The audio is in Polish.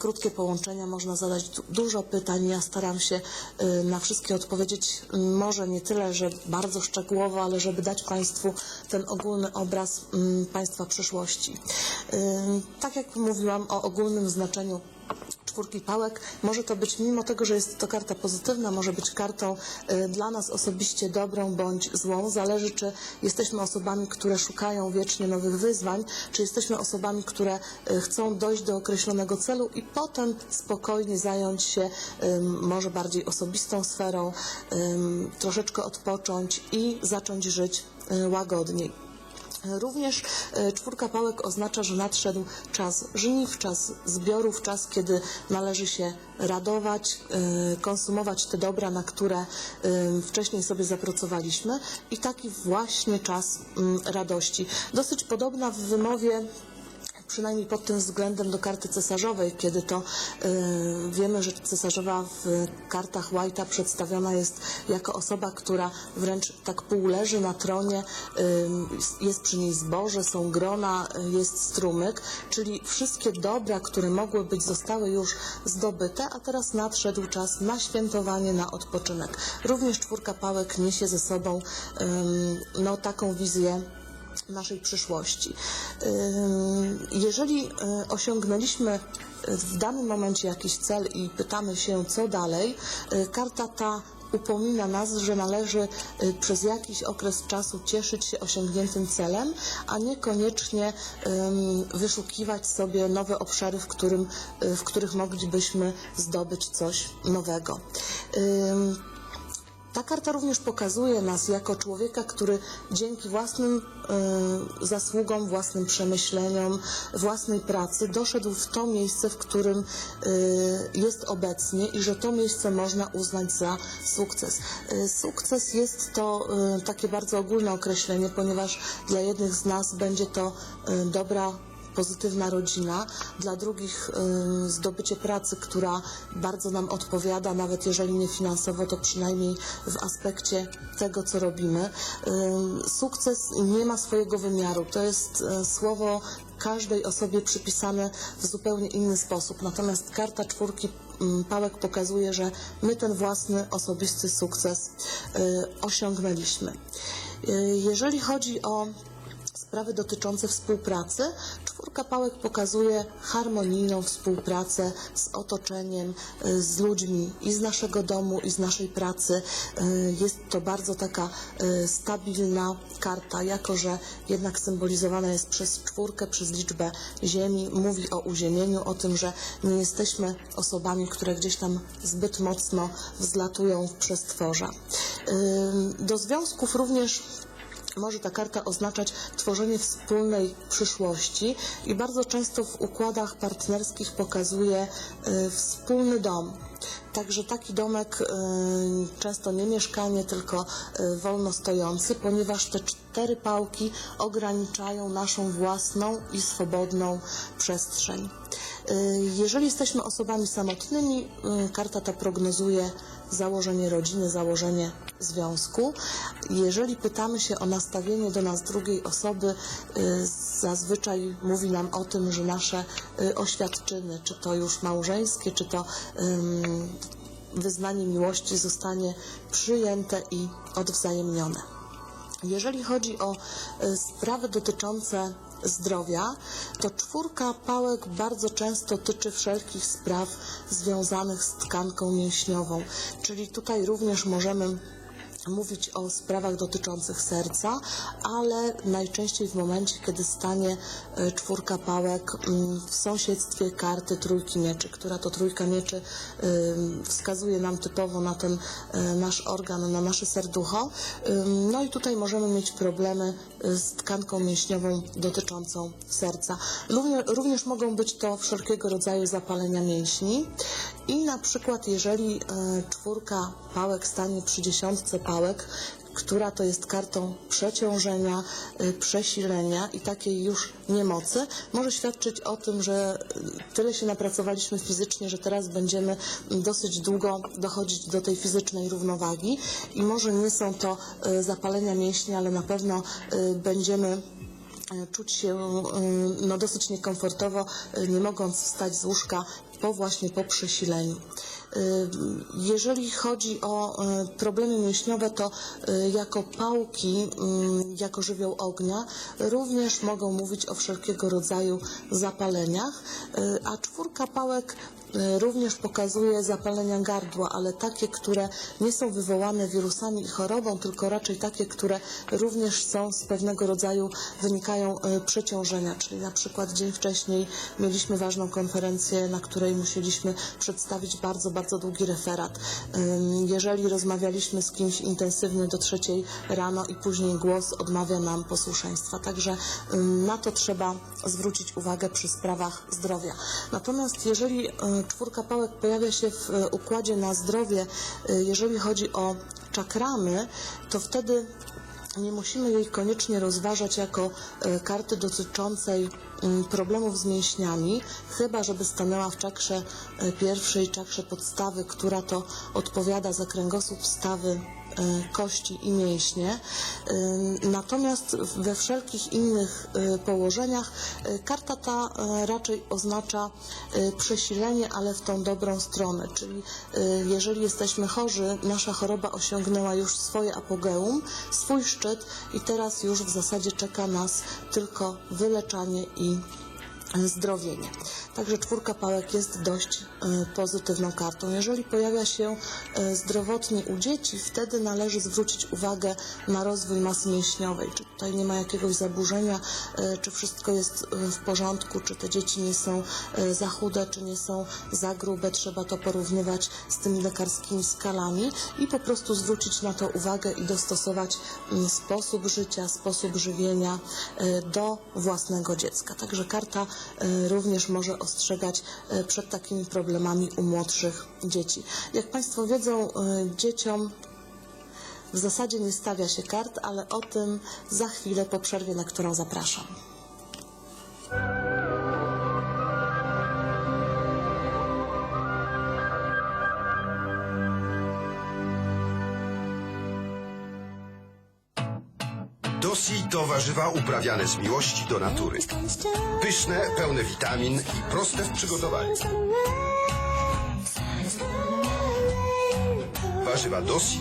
krótkie połączenia można zadać du- dużo pytań. Ja staram się y, na wszystkie odpowiedzieć, może nie tyle, że bardzo szczegółowo, ale żeby dać Państwu ten ogólny obraz Państwa przyszłości. Y, Tak jak mówiłam o ogólnym znaczeniu czwórki pałek. Może to być, mimo tego, że jest to karta pozytywna, może być kartą y, dla nas osobiście dobrą bądź złą. Zależy, czy jesteśmy osobami, które szukają wiecznie nowych wyzwań, czy jesteśmy osobami, które y, chcą dojść do określonego celu i potem spokojnie zająć się może bardziej osobistą sferą, troszeczkę odpocząć i zacząć żyć y, łagodniej. Również e, czwórka pałek oznacza, że nadszedł czas żniw, czas zbiorów, czas, kiedy należy się radować, e, konsumować te dobra, na które e, wcześniej sobie zapracowaliśmy i taki właśnie czas mm, radości. Dosyć podobna w wymowie przynajmniej pod tym względem do karty cesarzowej, kiedy to y, wiemy, że cesarzowa w kartach White'a przedstawiona jest jako osoba, która wręcz tak pół leży na tronie, y, jest przy niej zboże, są grona, y, jest strumyk, czyli wszystkie dobra, które mogły być, zostały już zdobyte, a teraz nadszedł czas na świętowanie, na odpoczynek. Również czwórka pałek niesie ze sobą no, taką wizję naszej przyszłości. Jeżeli y, osiągnęliśmy w danym momencie jakiś cel i pytamy się, co dalej, y, karta ta upomina nas, że należy y, przez jakiś okres czasu cieszyć się osiągniętym celem, a niekoniecznie wyszukiwać sobie nowe obszary, w, którym, w których moglibyśmy zdobyć coś nowego. Ta karta również pokazuje nas jako człowieka, który dzięki własnym e, zasługom, własnym przemyśleniom, własnej pracy doszedł w to miejsce, w którym e, jest obecnie i że to miejsce można uznać za sukces. E, sukces jest to e, takie bardzo ogólne określenie, ponieważ dla jednych z nas będzie to e, dobra pozytywna rodzina, dla drugich y, zdobycie pracy, która bardzo nam odpowiada, nawet jeżeli nie finansowo, to przynajmniej w aspekcie tego, co robimy. Y, sukces nie ma swojego wymiaru. To jest y, słowo każdej osobie przypisane w zupełnie inny sposób. Natomiast karta czwórki mm, pałek pokazuje, że my ten własny osobisty sukces osiągnęliśmy. Jeżeli chodzi o sprawy dotyczące współpracy. Czwórka pałek pokazuje harmonijną współpracę z otoczeniem, y, z ludźmi i z naszego domu, i z naszej pracy. Y, Jest to bardzo taka y, stabilna karta, jako że jednak symbolizowana jest przez czwórkę, przez liczbę ziemi. Mówi o uziemieniu, o tym, że nie jesteśmy osobami, które gdzieś tam zbyt mocno wzlatują w przestworza. Do związków również może ta karta oznaczać tworzenie wspólnej przyszłości i bardzo często w układach partnerskich pokazuje y, wspólny dom. Także taki domek y, często nie mieszkanie, tylko y, wolno stojący, ponieważ te cztery pałki ograniczają naszą własną i swobodną przestrzeń. Jeżeli jesteśmy osobami samotnymi, karta ta prognozuje założenie rodziny, założenie związku. Jeżeli pytamy się o nastawienie do nas drugiej osoby, y, zazwyczaj mówi nam o tym, że nasze y, oświadczyny, czy to już małżeńskie, czy to wyznanie miłości zostanie przyjęte i odwzajemnione. Jeżeli chodzi o y, sprawy dotyczące zdrowia, to czwórka pałek bardzo często tyczy wszelkich spraw związanych z tkanką mięśniową, czyli tutaj również możemy mówić o sprawach dotyczących serca, ale najczęściej w momencie, kiedy stanie e, czwórka pałek mm, w sąsiedztwie karty trójki mieczy, która to trójka mieczy wskazuje nam typowo na ten e, nasz organ, na nasze serducho. No i tutaj możemy mieć problemy e, z tkanką mięśniową dotyczącą serca. Również mogą być to wszelkiego rodzaju zapalenia mięśni i na przykład jeżeli e, czwórka pałek stanie przy dziesiątce pałek, która to jest kartą przeciążenia, y, przesilenia i takiej już niemocy, może świadczyć o tym, że y, tyle się napracowaliśmy fizycznie, że teraz będziemy dosyć długo dochodzić do tej fizycznej równowagi i może nie są to zapalenia mięśni, ale na pewno będziemy e, czuć się e, no, dosyć niekomfortowo, e, nie mogąc wstać z łóżka po właśnie po przesileniu. Y, Jeżeli chodzi o y, problemy mięśniowe, to y, jako pałki, jako żywioł ognia, również mogą mówić o wszelkiego rodzaju zapaleniach, a czwórka pałek również pokazuje zapalenia gardła, ale takie, które nie są wywołane wirusami i chorobą, tylko raczej takie, które również są z pewnego rodzaju, wynikają przeciążenia, czyli na przykład dzień wcześniej mieliśmy ważną konferencję, na której musieliśmy przedstawić bardzo, bardzo długi referat. Jeżeli rozmawialiśmy z kimś intensywnie do trzeciej rano i później głos odmawia nam posłuszeństwa, także na to trzeba zwrócić uwagę przy sprawach zdrowia. Natomiast jeżeli y, czwórka pałek pojawia się w y, układzie na zdrowie, y, jeżeli chodzi o czakramy, to wtedy nie musimy jej koniecznie rozważać jako e, karty dotyczącej mm, problemów z mięśniami, chyba żeby stanęła w czakrze e, pierwszej, czakrze podstawy, która to odpowiada za kręgosłup, stawy, kości i mięśnie. Ym, Natomiast we wszelkich innych e, położeniach karta ta raczej oznacza przesilenie, ale w tą dobrą stronę, czyli jeżeli jesteśmy chorzy, nasza choroba osiągnęła już swoje apogeum, swój szczyt i teraz już w zasadzie czeka nas tylko wyleczanie i zdrowienie. Także czwórka pałek jest dość e, pozytywną kartą. Jeżeli pojawia się e, zdrowotnie u dzieci, wtedy należy zwrócić uwagę na rozwój masy mięśniowej. Czy tutaj nie ma jakiegoś zaburzenia, e, czy wszystko jest w porządku, czy te dzieci nie są za chude, czy nie są za grube. Trzeba to porównywać z tymi lekarskimi skalami i po prostu zwrócić na to uwagę i dostosować mm, sposób życia, sposób żywienia do własnego dziecka. Także karta również może ostrzegać e, przed takimi problemami u młodszych dzieci. Jak Państwo wiedzą, e, dzieciom w zasadzie nie stawia się kart, ale o tym za chwilę po przerwie, na którą zapraszam. Dosi to warzywa uprawiane z miłości do natury. Pyszne, pełne witamin i proste w przygotowaniu. Warzywa Dosi